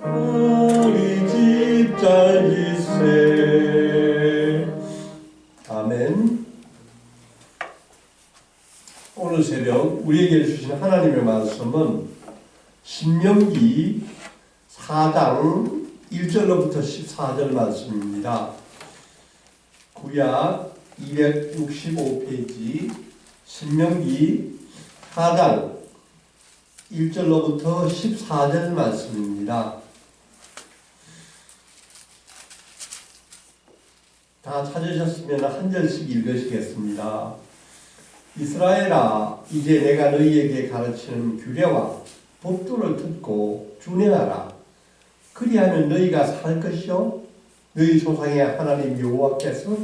우리 집잘 지세 아멘 오늘 새벽 우리에게 주신 하나님의 말씀은 신명기 4장 1절로부터 14절 말씀입니다. 구약 265페이지 신명기 4장 1절로부터 14절 말씀입니다. 다 찾으셨으면 한 절씩 읽으시겠습니다. 이스라엘아 이제 내가 너희에게 가르치는 규례와 법도를 듣고 준행하라. 그리하면 너희가 살 것이요 너희 조상의 하나님 여호와께서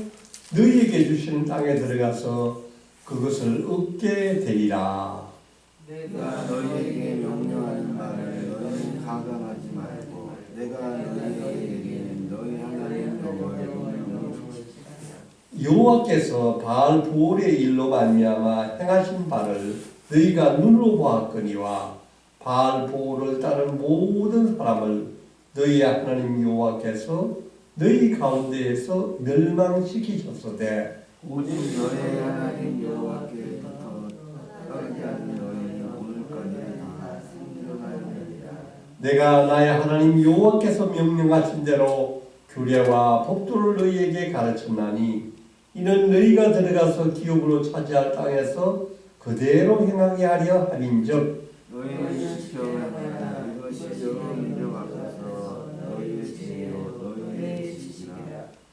너희에게 주시는 땅에 들어가서 그것을 얻게 되리라. 내가 너희에게 명령하는 말을 너희는 가감하지 말고 내가 너희에게 너희 하나님 여호와의 명령을 여호와께서 바알 부올의 일로 말미암아 행하신 바를 너희가 눈으로 보았거니와 바알 부올을 따른 모든 사람을 너희 하나님 여호와께서 너희 가운데에서 멸망시키셨으되 오직 너희 하나님 떨지 오늘까지 다 생존하였느니라. 내가 나의 하나님 여호와께서 명령하신 대로 규례와 법도를 너희에게 가르쳤나니 이는 너희가 들어가서 기업으로 차지할 땅에서 그대로 행하게 하려 함인즉 너희는 지켜야 이것이 여러 민족 앞에서. 너희의 지혜요 너희의 지시라.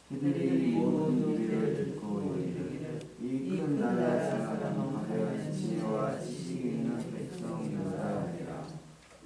그들이 모든 일을 듣고 이르기를 이큰 나라 사람 과연 지혜와 지식이 있는 백성이로다 하니라.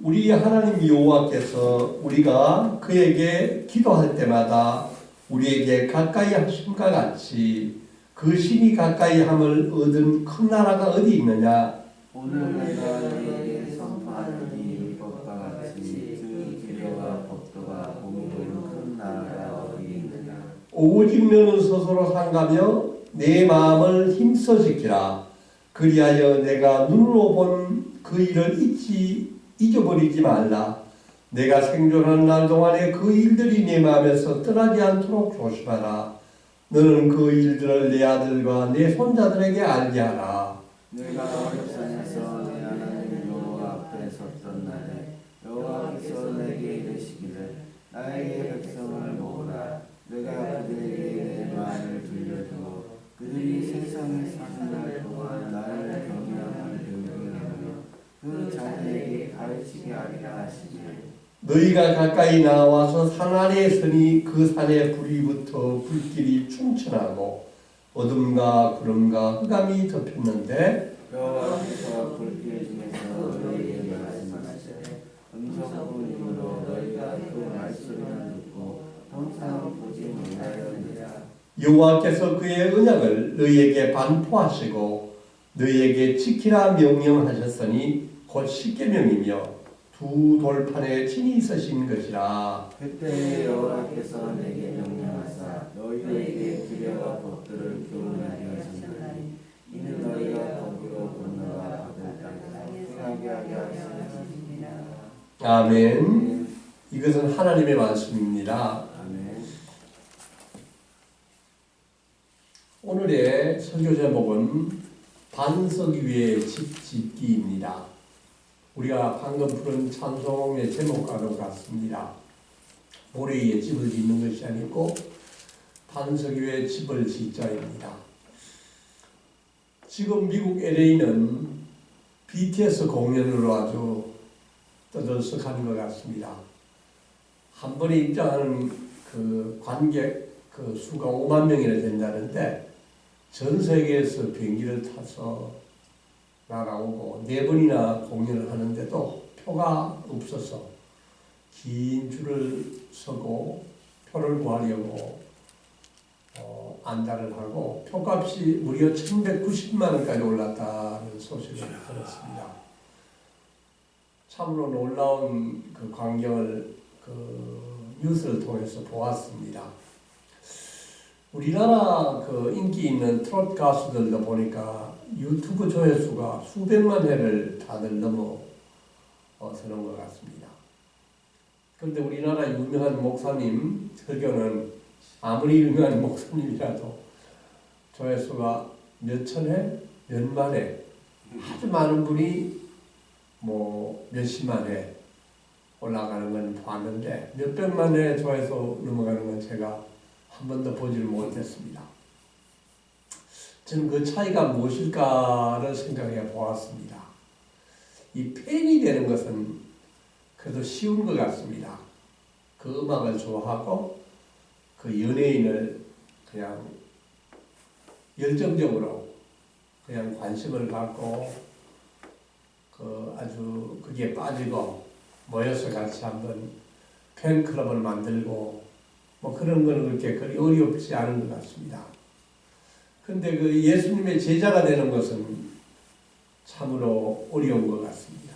우리 하나님 여호와께서 우리가 그에게 기도할 때마다 우리에게 가까이 하심과 같이 그 신이 가까이 함을 얻은 큰 나라가 어디 있느냐? 오늘 내가 너희에게 선포하는 이 율법과 같이 그 규례와 법도가 공유되는 큰 나라가 어디 있느냐? 오직 너는 스스로 상가며 내 마음을 힘써 지키라. 그리하여 내가 눈으로 본 그 일을 잊지 잊어버리지 말라 내가 생존하는 날 동안에 그 일들이 내 마음에서 떠나지 않도록 조심하라. 너는 그 일들을 내 아들과 내 손자들에게 알게 하라. 내가 어렵산에서 내 하나님 여호와 앞에 섰던 날에 여호와께서 내게 이르시기를 나에게 백성을 모으라. 내가 그들에게 내 말을 들려주고 그들이 세상에 사는 날 동안 나를 경외함을 배우게 하며 그 자녀에게 가르치게 하리라 하시니 너희가 가까이 나와서 산 아래에 서니 그 산에 불이 붙어 불길이 충천하고 어둠과 구름과 흑암이 덮였는데 여호와께서 그 여호와께서 그의 언약을 너희에게 반포하시고 너희에게 지키라 명령하셨으니 곧 십계명이며 두 돌판에 친히 있으신 것이라. 그때 여호와께서 내게 명령하사 너희에게 규례와 법들을 교훈하게 하셨나니 이는 너희가 거기로 건너가 행하게 하게 하시느니라. 아멘. 이것은 하나님의 말씀입니다. 아멘. 오늘의 설교 제목은 반석 위에 집 짓기입니다. 우리가 방금 부른 찬송의 제목과도 같습니다. 모래 위에 집을 짓는 것이 아니고 반석 위에 집을 짓자입니다. 지금 미국 LA는 BTS 공연으로 아주 떠들썩한 것 같습니다. 한 번에 입장하는 그 관객 그 수가 5만 명이나 된다는데 전 세계에서 비행기를 타서 나가오고 네 번이나 공연을 하는데도 표가 없어서 긴 줄을 서고 표를 구하려고 어, 안달을 하고 표값이 무려 1190만 원까지 올랐다는 소식을 들었습니다. 참으로 놀라운 그 광경을 그 뉴스를 통해서 보았습니다. 우리나라 그 인기 있는 트롯 가수들도 보니까 유튜브 조회수가 수백만 회를 다들 넘어 서는 것 같습니다. 그런데 우리나라 유명한 목사님 설교는 아무리 유명한 목사님이라도 조회수가 몇천 회, 몇만 회, 아주 많은 분이 뭐 몇십만 회 올라가는 건 봤는데 몇백만 회 조회수 넘어가는 건 제가 한 번도 보지를 못했습니다. 저는 그 차이가 무엇일까를 생각해 보았습니다. 이 팬이 되는 것은 그래도 쉬운 것 같습니다. 그 음악을 좋아하고 그 연예인을 그냥 열정적으로 그냥 관심을 갖고 그 아주 그게 빠지고 모여서 같이 한번 팬클럽을 만들고 뭐 그런 거는 그렇게 어렵지 않은 것 같습니다. 근데 그 예수님의 제자가 되는 것은 참으로 어려운 것 같습니다.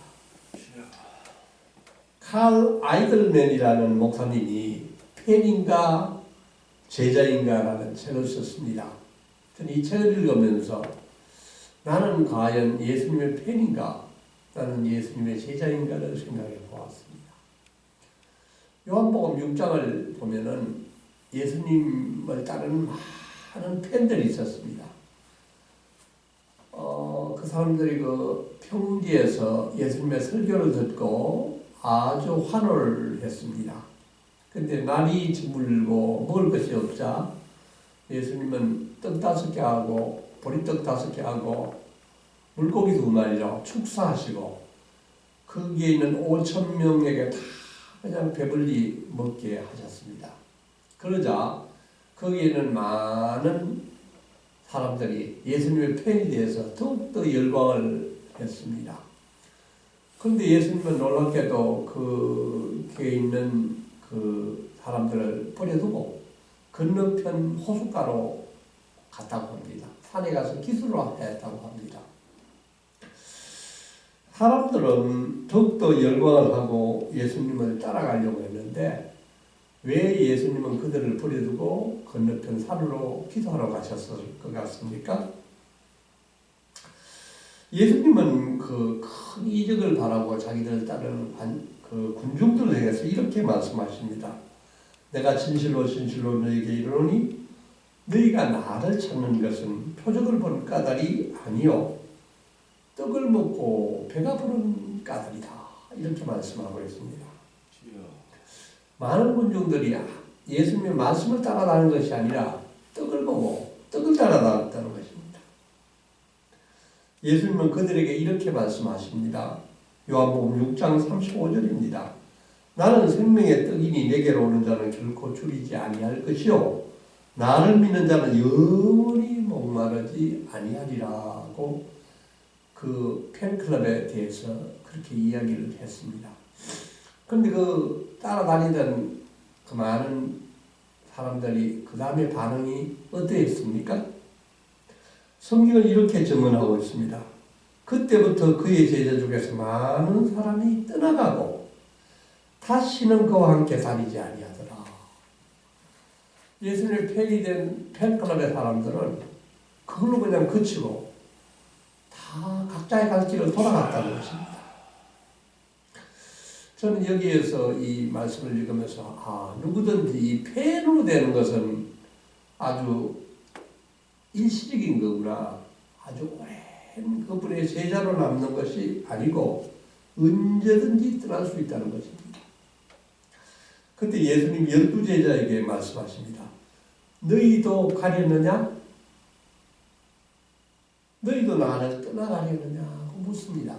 칼 아이들맨이라는 목사님이 팬인가 제자인가라는 책을 썼습니다. 저는 이 책을 읽으면서 나는 과연 예수님의 팬인가 나는 예수님의 제자인가를 생각해 보았습니다. 요한복음 6장을 보면은 예수님을 따르는 많은 팬들이 있었습니다. 어, 그 사람들이 그 평지에서 예수님의 설교를 듣고 아주 환호를 했습니다. 근데 날이 짓물고 먹을 것이 없자 예수님은 떡 다섯 개 하고 보리떡 다섯 개 하고 물고기 두 마리로 축사하시고 거기에 있는 오천 명에게 다 그냥 배불리 먹게 하셨습니다. 그러자 거기에는 많은 사람들이 예수님의 팬이 되어서 더욱더 열광을 했습니다. 그런데 예수님은 놀랍게도 그에 있는 그 사람들을 버려두고 건너편 호숫가로 갔다고 합니다. 산에 가서 기술을 했다고 합니다. 사람들은 더욱더 열광을 하고 예수님을 따라가려고 했는데 왜 예수님은 그들을 버려두고 건너편 산으로 기도하러 가셨을 것 같습니까? 예수님은 그 큰 이적을 바라고 자기들 따르는 관, 그 군중들을 향해서 이렇게 말씀하십니다. 내가 진실로 진실로 너에게 이르노니 너희가 나를 찾는 것은 표적을 본 까닭이 아니요 떡을 먹고 배가 부른 까닭이다 이렇게 말씀하고 있습니다. 많은 군중들이 예수님의 말씀을 따라다는 것이 아니라 떡을 보고 떡을 따라다녔다는 것입니다. 예수님은 그들에게 이렇게 말씀하십니다. 요한복음 6장 35절입니다. 나는 생명의 떡이니 내게로 오는 자는 결코 줄이지 아니할 것이요 나를 믿는 자는 영원히 목마르지 아니하리라고 그 팬클럽에 대해서 그렇게 이야기를 했습니다. 그런데 그 따라다니던 그 많은 사람들이 그 다음에 반응이 어떠했습니까? 성경은 이렇게 증언하고 있습니다. 그때부터 그의 제자 중에서 많은 사람이 떠나가고 다시는 그와 함께 다니지 아니하더라. 예수님의 팬이 된 팬클럽의 사람들은 그걸로 그냥 그치고 다 각자의 갈 길을 돌아갔다는 것입니다. 저는 여기에서 이 말씀을 읽으면서 아 누구든지 이 팬으로 되는 것은 아주 일시적인 거구나. 아주 오랜 그분의 제자로 남는 것이 아니고 언제든지 떠날 수 있다는 것입니다. 그때 예수님 열두 제자에게 말씀하십니다. 너희도 가려느냐? 너희도 나를 떠나가려느냐고 묻습니다.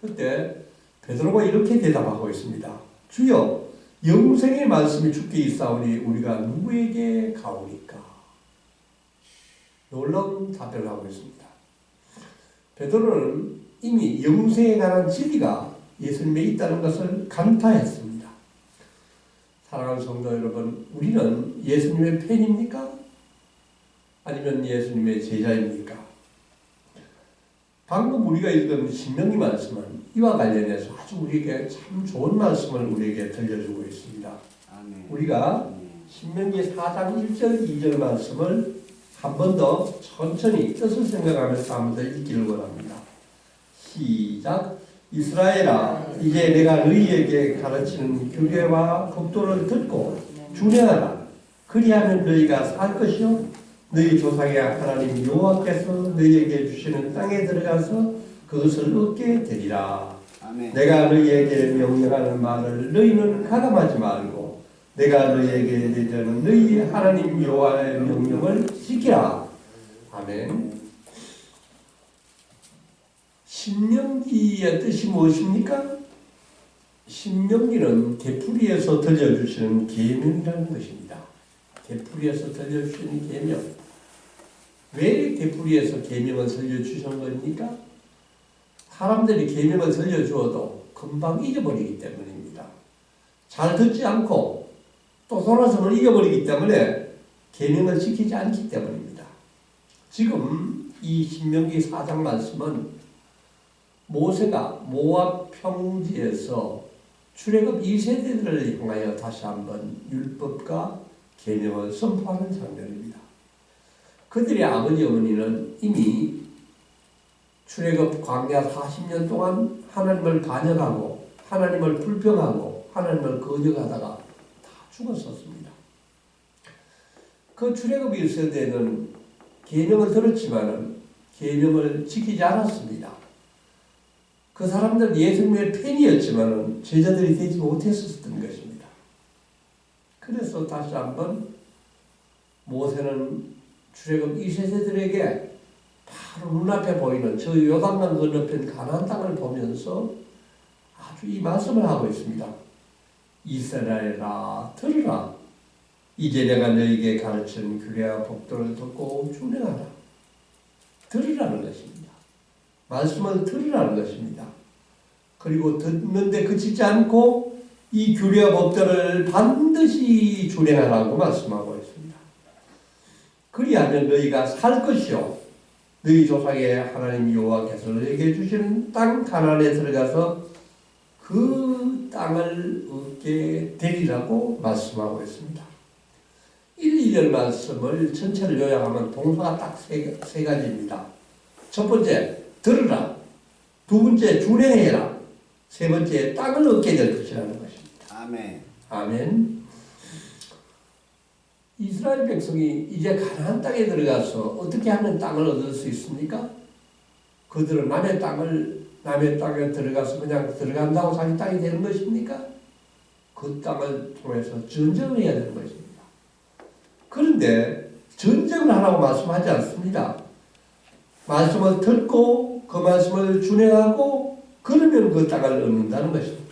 그때 베드로가 이렇게 대답하고 있습니다. 주여 영생의 말씀이 주께 있사오니 우리가 누구에게 가오리까? 놀라운 답변을 하고 있습니다. 베드로는 이미 영생에 관한 진리가 예수님에 있다는 것을 간파했습니다. 사랑하는 성도 여러분, 우리는 예수님의 팬입니까? 아니면 예수님의 제자입니까? 방금 우리가 읽은 신명기 말씀은 이와 관련해서 아주 우리에게 참 좋은 말씀을 우리에게 들려주고 있습니다. 아멘. 우리가 신명기 4장 1절 2절 말씀을 한 번 더 천천히 뜻을 생각하면서 한 번 더 읽기를 원합니다. 시작. 이스라엘아 이제 내가 너희에게 가르치는 규례와 법도를 듣고 준행하라 그리하면 너희가 살 것이요 너희 조상의 하나님 여호와께서 너희에게 주시는 땅에 들어가서 그것을 얻게 되리라 아멘. 내가 너희에게 명령하는 말을 너희는 가감하지 말고 내가 너희에게 내리는 너희 하나님 여호와의 명령을 지키라 아멘 신명기의 뜻이 무엇입니까? 신명기는 되풀이에서 들려주시는 계명이라는 것입니다. 되풀이에서 들려주시는 계명. 왜 되풀이에서 계명을 들려주신 겁니까? 사람들이 계명을 들려주어도 금방 잊어버리기 때문입니다. 잘 듣지 않고 또 돌아서는 잊어버리기 때문에 계명을 지키지 않기 때문입니다. 지금 이 신명기 4장 말씀은 모세가 모압 평지에서 출애굽 2세대들을 향하여 다시 한번 율법과 계명을 선포하는 장면입니다. 그들의 아버지 어머니는 이미 출애굽 광야 40년 동안 하나님을 반역하고 하나님을 불평하고 하나님을 거역하다가 다 죽었었습니다. 그 출애굽 1세대는 계명을 들었지만은 계명을 지키지 않았습니다. 그 사람들 예수님의 팬이었지만은 제자들이 되지 못했었던 것입니다. 그래서 다시 한번 모세는 출애굽 2세대들에게 바로 눈앞에 보이는 저 요단강 건너편 가나안 땅을 보면서 아주 이 말씀을 하고 있습니다. 이스라엘아 들으라 이제 내가 너에게 가르치는 규례와 법도를 듣고 준행하라 들으라는 것입니다. 말씀을 들으라는 것입니다. 그리고 듣는데 그치지 않고 이 규례와 법도를 반드시 준행하라고 말씀하고. 그리하면 너희가 살 것이요 너희 조상의 하나님 여호와께서 너희에게 주시는 땅 가나안에 들어가서 그 땅을 얻게 되리라고 말씀하고 있습니다. 1, 2절 말씀을 전체를 요약하면 동사가 딱세 가지입니다. 첫 번째, 들으라. 두 번째, 준행해라. 세 번째, 땅을 얻게 될 것이라는 것입니다. 아멘. 아멘. 이스라엘 백성이 이제 가나안 땅에 들어가서 어떻게 하면 땅을 얻을 수 있습니까? 그들은 남의 땅을 남의 땅에 들어가서 그냥 들어간다고 자기 땅이 되는 것입니까? 그 땅을 통해서 전쟁을 해야 되는 것입니다. 그런데 전쟁을 하라고 말씀하지 않습니다. 말씀을 듣고 그 말씀을 준행하고 그러면 그 땅을 얻는다는 것입니다.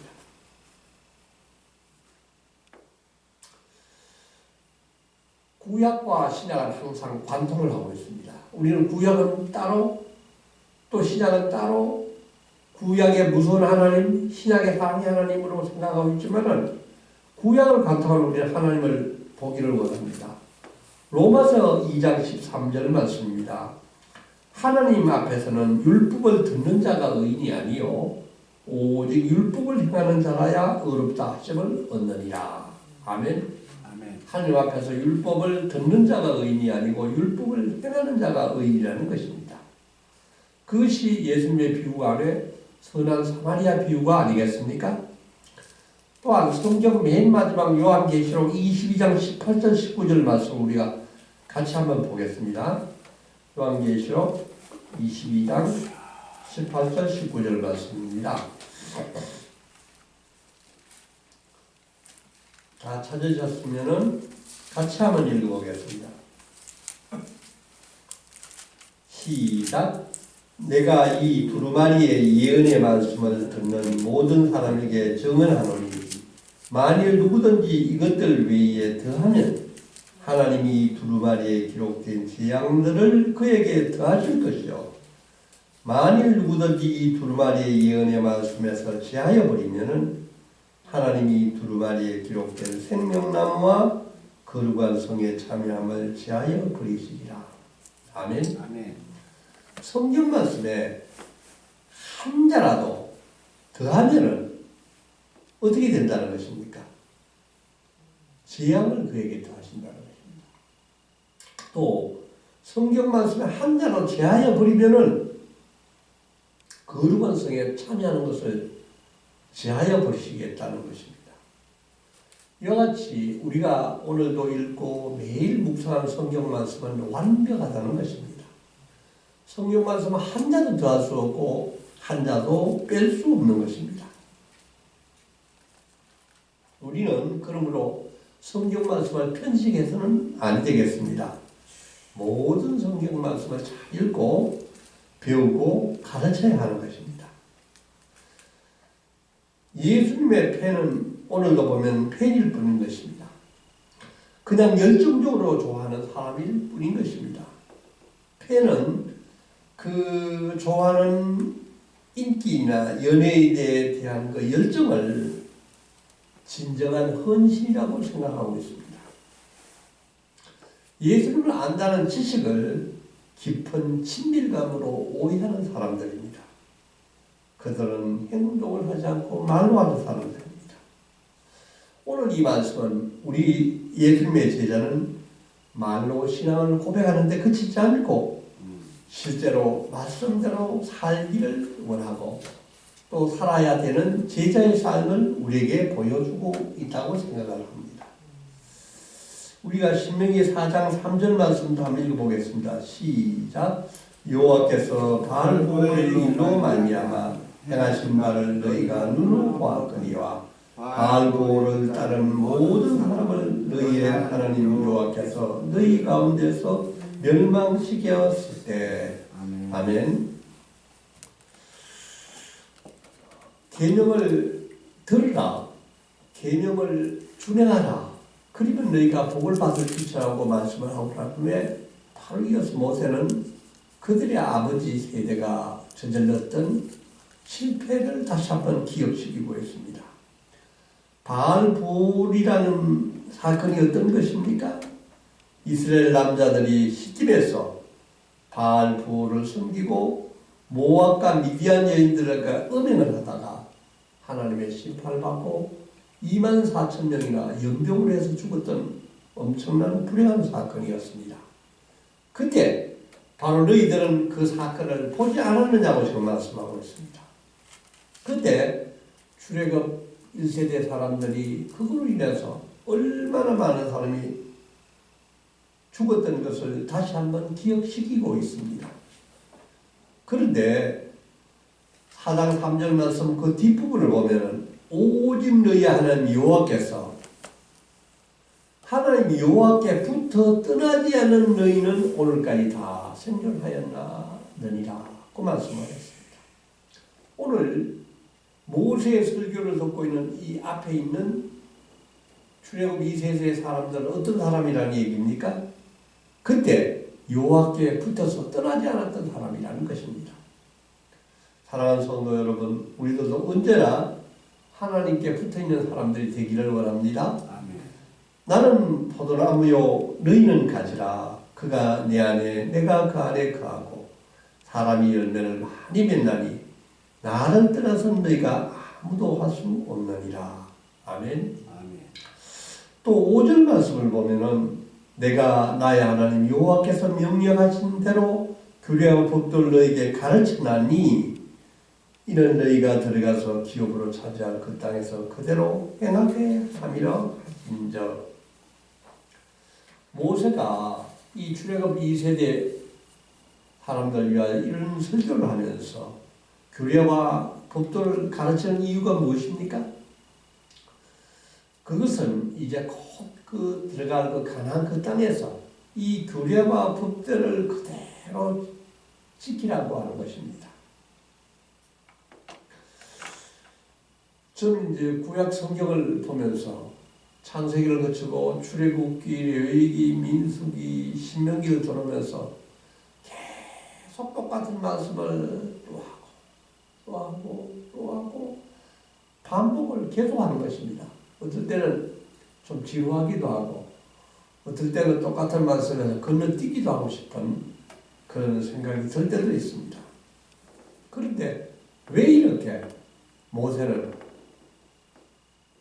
구약과 신약은 항상 관통을 하고 있습니다. 우리는 구약은 따로 또 신약은 따로 구약의 무서운 하나님, 신약의 상위 하나님으로 생각하고 있지만은 구약을 관통하는 우리는 하나님을 보기를 원합니다. 로마서 2장 13절 말씀입니다. 하나님 앞에서는 율법을 듣는 자가 의인이 아니요 오직 율법을 행하는 자라야 의롭다 하심을 얻느니라. 아멘. 하나님 앞에서 율법을 듣는 자가 의인이 아니고 율법을 행하는 자가 의인이라는 것입니다. 그것이 예수님의 비유 안에 선한 사마리아 비유가 아니겠습니까? 또한 성경 맨 마지막 요한계시록 22장 18절 19절 말씀 우리가 같이 한번 보겠습니다. 요한계시록 22장 18절 19절 말씀입니다. 다 찾으셨으면은 같이 한번 읽어보겠습니다. 시작. 내가 이 두루마리의 예언의 말씀을 듣는 모든 사람에게 증언하노니 만일 누구든지 이것들 외에 더하면 하나님이 두루마리에 기록된 재앙들을 그에게 더하실 것이요 만일 누구든지 이 두루마리의 예언의 말씀에서 제하여 버리면은 하나님이 두루마리에 기록된 생명나무와 거룩한 성에 참여함을 제하여 버리시리라. 아멘. 아멘. 성경 말씀에 한 자라도 더하면은 어떻게 된다는 것입니까? 재앙을 그에게 더하신다는 것입니다. 또 성경 말씀에 한 자로 제하여 버리면은 거룩한 성에 참여하는 것을 제하여 버리시겠다는 것입니다. 이와 같이 우리가 오늘도 읽고 매일 묵상하는 성경 말씀은 완벽하다는 것입니다. 성경 말씀은 한 자도 더할 수 없고 한 자도 뺄 수 없는 것입니다. 우리는 그러므로 성경 말씀을 편식해서는 안 되겠습니다. 모든 성경 말씀을 잘 읽고 배우고 가르쳐야 하는 것입니다. 예수님의 팬은 오늘도 보면 팬일 뿐인 것입니다. 그냥 열정적으로 좋아하는 사람일 뿐인 것입니다. 팬은 그 좋아하는 인기나 연예인에 대한 그 열정을 진정한 헌신이라고 생각하고 있습니다. 예수님을 안다는 지식을 깊은 친밀감으로 오해하는 사람들입니다. 그들은 행동을 하지 않고 말로 하는 사람들입니다. 오늘 이 말씀은 우리 예수님의 제자는 말로 신앙을 고백하는데 그치지 않고 실제로 말씀대로 살기를 원하고 또 살아야 되는 제자의 삶을 우리에게 보여주고 있다고 생각을 합니다. 우리가 신명기 4장 3절 말씀도 한번 읽어보겠습니다. 시작. 여호와께서 바알보의 일로 말미암아 행하신 바를 너희가 눈으로 보았거니와 바알보를 따른 모든 사람을 너희의 하나님 여호와께서 너희 가운데서 멸망시켰을 때 아멘. 아멘. 계명을 들으라. 계명을 준행하라. 그러면 너희가 복을 받을 것이라고 말씀을 하고 난 후에 바로 이어서 모세는 그들의 아버지 세대가 저질렀던 실패를 다시 한번 기억시키고 있습니다. 바알볼이라는 사건이 어떤 것입니까? 이스라엘 남자들이 시집에서 바알볼을 섬기고 모압과 미디안 여인들과 음행을 하다가 하나님의 심판을 받고 2만 4천 명이나 연병으로 해서 죽었던 엄청난 불행한 사건이었습니다. 그때 바로 너희들은 그 사건을 보지 않았느냐고 지금 말씀하고 있습니다. 그때 출애굽 1세대 사람들이 그걸로 인해서 얼마나 많은 사람이 죽었던 것을 다시 한번 기억시키고 있습니다. 그런데 사장 3절 말씀 그 뒷부분을 보면은 오직 너희 하나님 여호와께서 하나님 여호와께 붙어 떠나지 않은 너희는 오늘까지 다 생존하였나느니라 그 말씀하셨습니다. 오늘 모세의 설교를 듣고 있는 이 앞에 있는 출애굽 2세의 사람들은 어떤 사람이라는 얘기입니까? 그때 여호와께 붙어서 떠나지 않았던 사람이라는 것입니다. 사랑하는 성도 여러분, 우리들도 언제나 하나님께 붙어 있는 사람들이 되기를 원합니다. 아멘. 나는 포도나무요 너희는 가지라 그가 내 안에 내가 그 안에 거하고 사람이 열매를 많이 맺나니 나를 떠나서 너희가 아무도 할 수 없느니라. 아멘. 아멘. 또 5절 말씀을 보면은 내가 나의 하나님 여호와께서 명령하신 대로 규례와 법도를 너희에게 가르치나니 이는 너희가 들어가서 기업으로 차지할 그 땅에서 그대로 행하게 함이라 인적 모세가 이 출애굽 2세대 사람들 위하여 이런 설교를 하면서 규례와 법도를 가르치는 이유가 무엇입니까? 그것은 이제 곧그 들어갈 그 가나안 그 땅에서 이 규례와 법도를 그대로 지키라고 하는 것입니다. 저는 이제 구약 성경을 보면서 창세기를 거치고 출애굽기, 레위기, 민수기, 신명기를 들으면서 계속 똑같은 말씀을 또 또 하고 또 하고 반복을 계속하는 것입니다. 어떨 때는 좀 지루하기도 하고 어떨 때는 똑같은 말씀을 건너뛰기도 하고 싶은 그런 생각이 들 때도 있습니다. 그런데 왜 이렇게 모세는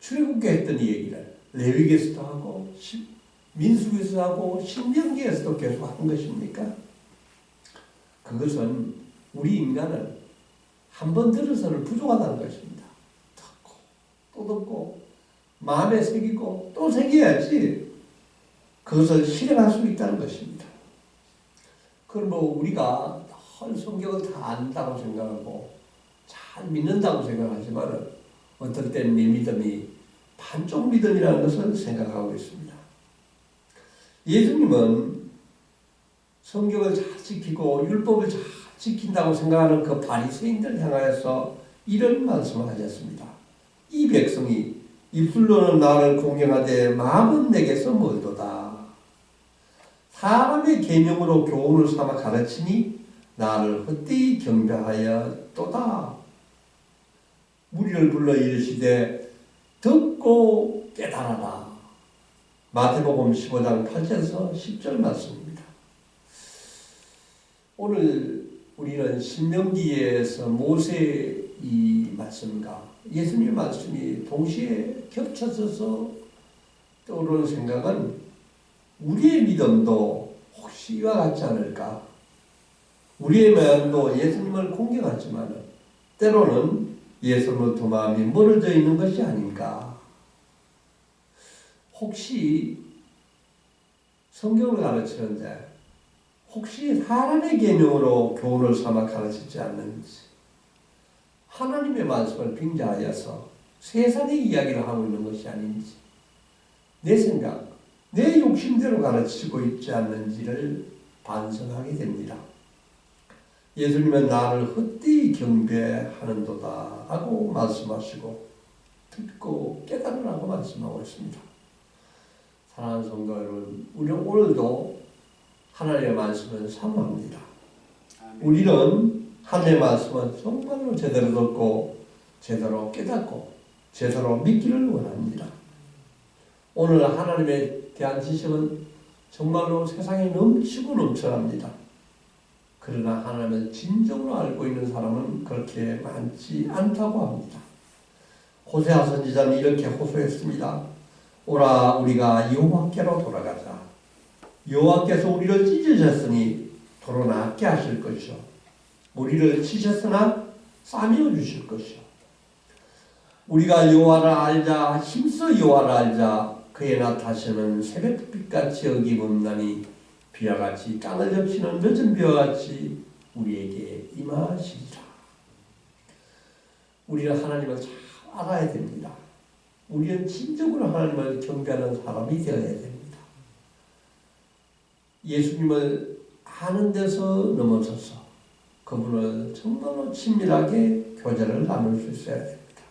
출애굽기 했던 이 얘기를 레위기에서도 하고 시- 민수기에서도 하고 신명기에서도 계속 한 것입니까? 그것은 우리 인간은 한 번 들어서는 부족하다는 것입니다. 듣고 또 듣고 마음에 새기고 또 새겨야지 그것을 실행할 수 있다는 것입니다. 그럼 뭐 우리가 헐 성경을 다 안다고 생각하고 잘 믿는다고 생각하지만 어떨 때는 내 믿음이 반쪽 믿음이라는 것을 생각하고 있습니다. 예수님은 성경을 잘 지키고 율법을 잘 지킨다고 생각하는 그 바리새인들 향하여서 이런 말씀을 하셨습니다. 이 백성이 입술로는 나를 공경하되 마음은 내게서 멀도다. 사람의 계명으로 교훈을 삼아 가르치니 나를 헛되이 경배하였도다. 무리를 불러 이르시되 듣고 깨달아라. 마태복음 15장 8절에서 10절 말씀입니다. 오늘 우리는 신명기에서 모세 이 말씀과 예수님 말씀이 동시에 겹쳐져서 떠오르는 생각은 우리의 믿음도 혹시 이와 같지 않을까? 우리의 마음도 예수님을 공경하지만 때로는 예수로부터 마음이 멀어져 있는 것이 아닌가? 혹시 성경을 가르치는데 혹시 사람의 개념으로 교훈을 삼아 가르치지 않는지 하나님의 말씀을 빙자하여서 세상의 이야기를 하고 있는 것이 아닌지 내 생각, 내 욕심대로 가르치고 있지 않는지를 반성하게 됩니다. 예수님은 나를 헛되이 경배하는도다 하고 말씀하시고 듣고 깨달으라고 말씀하고 있습니다. 사랑하는 성도 여러분, 우리 오늘도 하나님의 말씀을 사모합니다. 우리는 하나님의 말씀은 정말로 제대로 듣고 제대로 깨닫고 제대로 믿기를 원합니다. 오늘 하나님에 대한 지식은 정말로 세상에 넘치고 넘쳐납니다. 그러나 하나님을 진정으로 알고 있는 사람은 그렇게 많지 않다고 합니다. 호세아 선지자는 이렇게 호소했습니다. 오라 우리가 여호와께로 돌아가자. 여호와께서 우리를 찢으셨으니 도로 낫게 하실 것이요. 우리를 치셨으나 싸매어 주실 것이요. 우리가 여호와를 알자 힘써 여호와를 알자 그의 나타시는 새벽빛같이 어김없나니 비와 같이 땅을 덮치는 늦은 비와 같이 우리에게 임하시리라. 우리는 하나님을 잘 알아야 됩니다. 우리는 진정으로 하나님을 경배하는 사람이 되어야 됩니다. 예수님을 아는 데서 넘어서서 그분을 정말로 친밀하게 교제를 나눌 수 있어야 됩니다.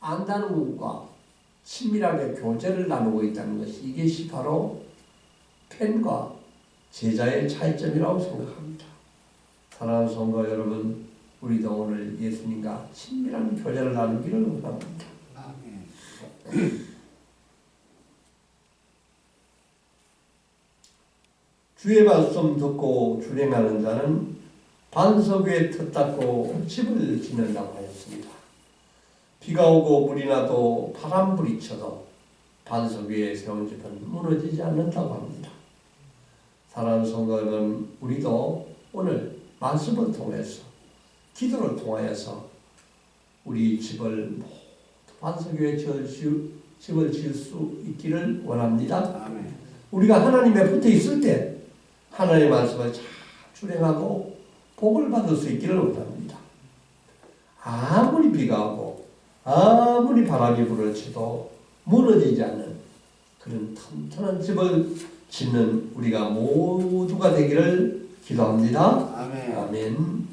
안다는 것과 친밀하게 교제를 나누고 있다는 것이 이것이 바로 팬과 제자의 차이점이라고 생각합니다. 사랑하는 성도 여러분, 우리도 오늘 예수님과 친밀한 교제를 나누기를 원합니다. 아멘. 주의 말씀 듣고 준행하는 자는 반석 위에 터 닦고 집을 짓는다고 하였습니다. 비가 오고 물이 나도 바람 부리쳐도 반석 위에 세운 집은 무너지지 않는다고 합니다. 사랑하는 성도 여러분, 우리도 오늘 말씀을 통해서 기도를 통하여서 우리 집을 모두 반석 위에 지을 집을 지을 수 있기를 원합니다. 우리가 하나님에 붙어 있을 때 하나님의 말씀을 잘 준행하고 복을 받을 수 있기를 원합니다. 아무리 비가 오고 아무리 바람이 불어치도 무너지지 않는 그런 튼튼한 집을 짓는 우리가 모두가 되기를 기도합니다. 아멘. 아멘.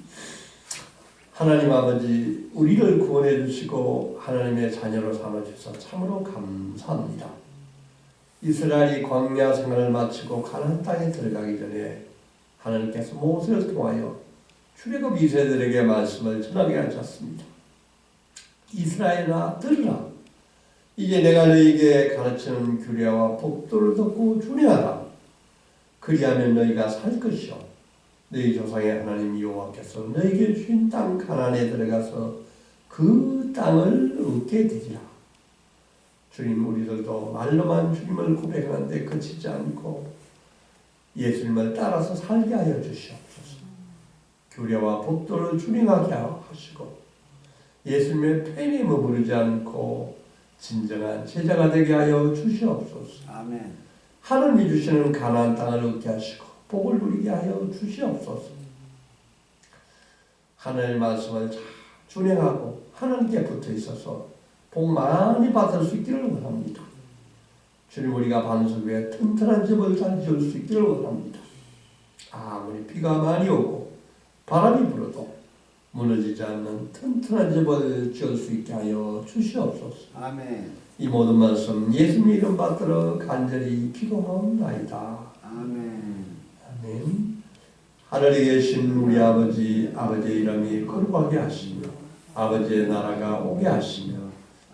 하나님 아버지 우리를 구원해 주시고 하나님의 자녀로 삼아 주셔서 참으로 감사합니다. 이스라엘이 광야 생활을 마치고 가나안 땅에 들어가기 전에 하나님께서 모세를 통하여 출애굽 2세들에게 말씀을 전하게 하셨습니다. 이스라엘아 들으라. 이제 내가 너에게 가르치는 규례와 법도를 듣고 준행하라. 그리하면 너희가 살 것이요. 너희 조상의 하나님 여호와께서 너에게 주신 땅 가나안에 들어가서 그 땅을 얻게 되리라 주님 우리들도 말로만 주님을 고백하는데 그치지 않고 예수님을 따라서 살게 하여 주시옵소서. 규례와 법도를 준행하게 하시고 예수님의 팬에 머무르지 않고 진정한 제자가 되게 하여 주시옵소서. 아멘. 하나님이 주시는 가나안 땅을 얻게 하시고 복을 누리게 하여 주시옵소서. 하나님의 말씀을 잘 준행하고 하나님께 붙어 있어서 복 많이 받을 수 있기를 원합니다. 주님 우리가 반석 위에 튼튼한 집을 잘 지을 수 있기를 원합니다. 아무리 비가 많이 오고 바람이 불어도 무너지지 않는 튼튼한 집을 지을 수 있게 하여 주시옵소서. 아멘. 이 모든 말씀 예수님 이름 받들어 간절히 기도하옵나이다. 아멘. 아멘. 하늘에 계신 우리 아버지, 아버지의 이름이 거룩하게 하시며 아버지의 나라가 오게 하시며